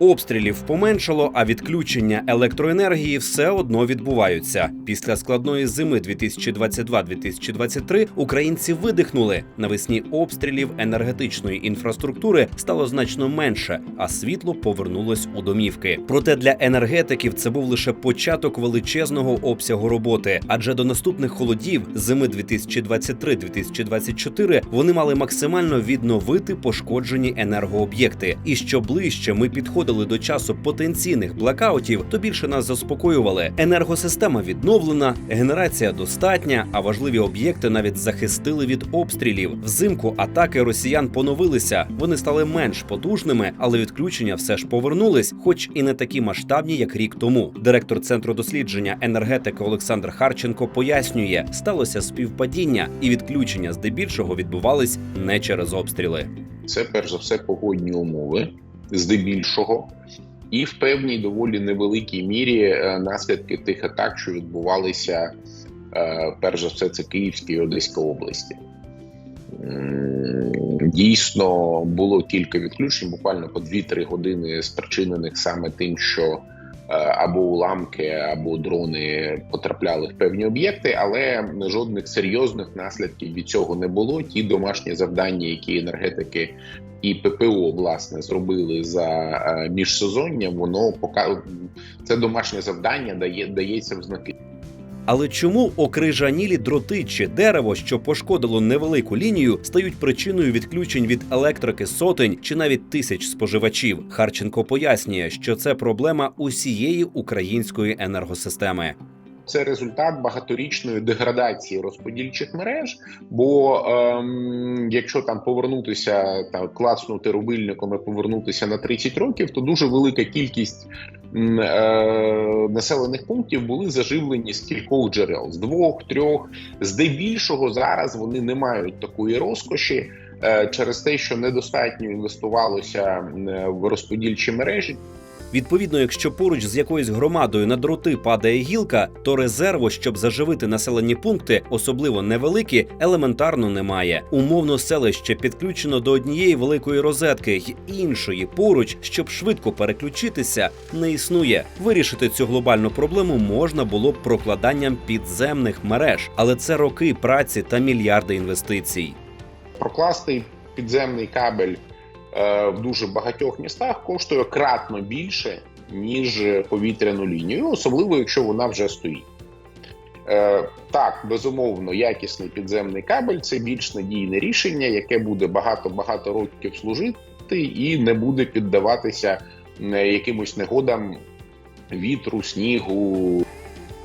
Обстрілів поменшало, а відключення електроенергії все одно відбуваються. Після складної зими 2022-2023 українці видихнули. Навесні обстрілів енергетичної інфраструктури стало значно менше, а світло повернулось у домівки. Проте для енергетиків це був лише початок величезного обсягу роботи, адже до наступних холодів зими 2023-2024 вони мали максимально відновити пошкоджені енергооб'єкти. І що ближче ми підходили до часу потенційних блекаутів, то більше нас заспокоювали. Енергосистема відновлена, генерація достатня, а важливі об'єкти навіть захистили від обстрілів. Взимку атаки росіян поновилися. Вони стали менш потужними, але відключення все ж повернулись, хоч і не такі масштабні, як рік тому. Директор центру дослідження енергетики Олександр Харченко пояснює, сталося співпадіння, і відключення здебільшого відбувались не через обстріли. Це перш за все погодні умови, здебільшого, і в певній доволі невеликій мірі е, наслідки тих атак, що відбувалися е, перш за все, це Київська і Одеська області. Дійсно було кілька відключень, буквально по 2-3 години, спричинених саме тим, що або уламки, або дрони потрапляли в певні об'єкти, але жодних серйозних наслідків від цього не було. Ті домашні завдання, які енергетики і ППО власне зробили за е, міжсезоння, воно пока це домашнє завдання дає дається в знаки. Але чому окрижанілі дроти чи дерево, що пошкодило невелику лінію, стають причиною відключень від електрики сотень чи навіть тисяч споживачів? Харченко пояснює, що це проблема усієї української енергосистеми. Це результат багаторічної деградації розподільчих мереж. Бо ем, якщо там повернутися та клацнути рубильником і повернутися на 30 років, то дуже велика кількість е, населених пунктів були заживлені з кількох джерел з двох, трьох. Здебільшого зараз вони не мають такої розкоші. е, Через те, що недостатньо інвестувалося в розподільчі мережі, Відповідно, якщо поруч з якоюсь громадою на дроти падає гілка, то резерву, щоб заживити населені пункти, особливо невеликі, елементарно немає. Умовно селище підключено до однієї великої розетки й іншої поруч, щоб швидко переключитися, не існує. Вирішити цю глобальну проблему можна було б прокладанням підземних мереж, але це роки праці та мільярди інвестицій. прокласти підземний кабель в дуже багатьох містах коштує кратно більше, ніж повітряну лінію, особливо якщо вона вже стоїть. Е, так, безумовно, якісний підземний кабель це більш надійне рішення, яке буде багато-багато років служити і не буде піддаватися е, якимось негодам вітру, снігу,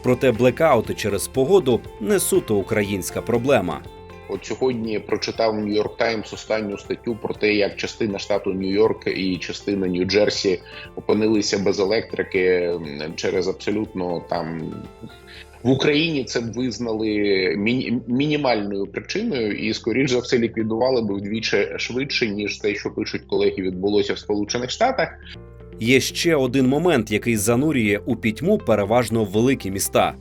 Проте блекаути через погоду не суто українська проблема. От сьогодні прочитав Нью-Йорк Таймс останню статтю про те, як частина штату Нью-Йорк і частина Нью-Джерсі опинилися без електрики через абсолютно там. В Україні це б визнали міні- мінімальною причиною, і скоріш за все ліквідували б вдвічі швидше ніж те, що пишуть колеги, відбулося в Сполучених Штатах. Є ще один момент, який занурює у пітьму переважно великі міста.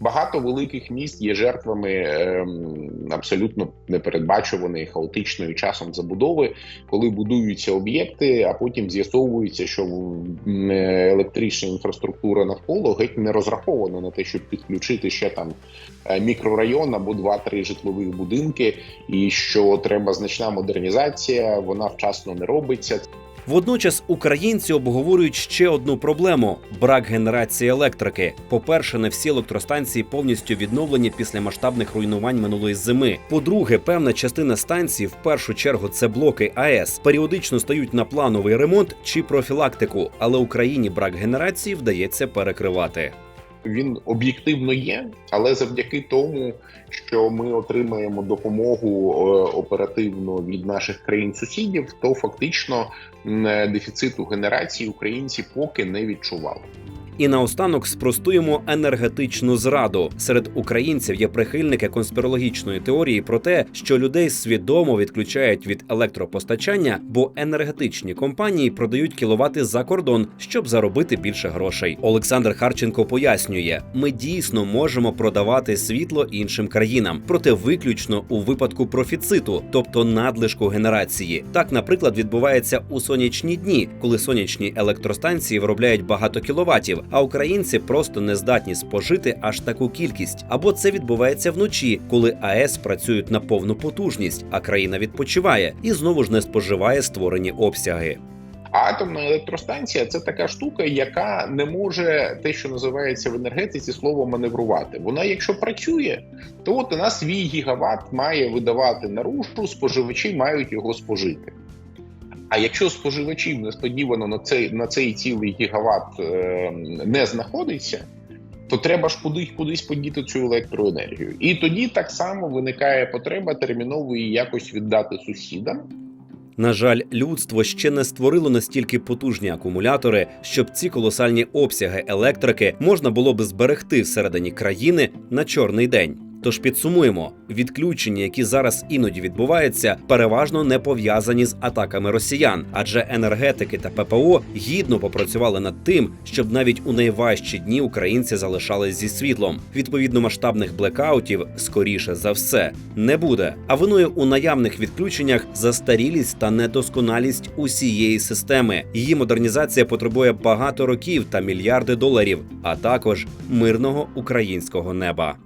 Багато великих міст є жертвами ем, абсолютно непередбачуваної хаотичної часом забудови, коли будуються об'єкти, а потім з'ясовується, що електрична інфраструктура навколо геть не розрахована на те, щоб підключити ще там е, мікрорайон або два-три житлових будинки, і що треба значна модернізація, вона вчасно не робиться. Водночас українці обговорюють ще одну проблему: брак генерації електрики. По-перше, не всі електростанції повністю відновлені після масштабних руйнувань минулої зими. По-друге, певна частина станцій, в першу чергу, це блоки АЕС, періодично стають на плановий ремонт чи профілактику, але Україні брак генерації вдається перекривати. Він об'єктивно є, але завдяки тому, що ми отримаємо допомогу е, оперативно від наших країн-сусідів, то фактично е, дефіциту генерації українці поки не відчували. І наостанок спростуємо енергетичну зраду. Серед українців є прихильники конспірологічної теорії про те, що людей свідомо відключають від електропостачання, бо енергетичні компанії продають кіловати за кордон, щоб заробити більше грошей. Олександр Харченко пояснює: ми дійсно можемо продавати світло іншим країнам, проте виключно у випадку профіциту, тобто надлишку генерації. Так, наприклад, відбувається у сонячні дні, коли сонячні електростанції виробляють багато кіловатів, а українці просто не здатні спожити аж таку кількість. Або це відбувається вночі, коли АЕС працюють на повну потужність, а країна відпочиває і знову ж не споживає створені обсяги. Атомна електростанція це така штука, яка не може те, що називається в енергетиці, слово маневрувати. Вона, якщо працює, то от вона свій гігават має видавати наружу, споживачі мають його спожити. А якщо споживачів несподівано на цей на цей цілий гігават е, не знаходиться, то треба ж кудись кудись подіти цю електроенергію. І тоді так само виникає потреба терміново її якось віддати сусідам. На жаль, людство ще не створило настільки потужні акумулятори, щоб ці колосальні обсяги електрики можна було би зберегти всередині країни на чорний день. Тож підсумуємо, відключення, які зараз іноді відбуваються, переважно не пов'язані з атаками росіян, адже енергетики та ППО гідно попрацювали над тим, щоб навіть у найважчі дні українці залишались зі світлом. Відповідно, масштабних блекаутів, скоріше за все, не буде. А виною у наявних відключеннях застарілість та недосконалість усієї системи. Її модернізація потребує багато років та мільярди доларів, а також мирного українського неба.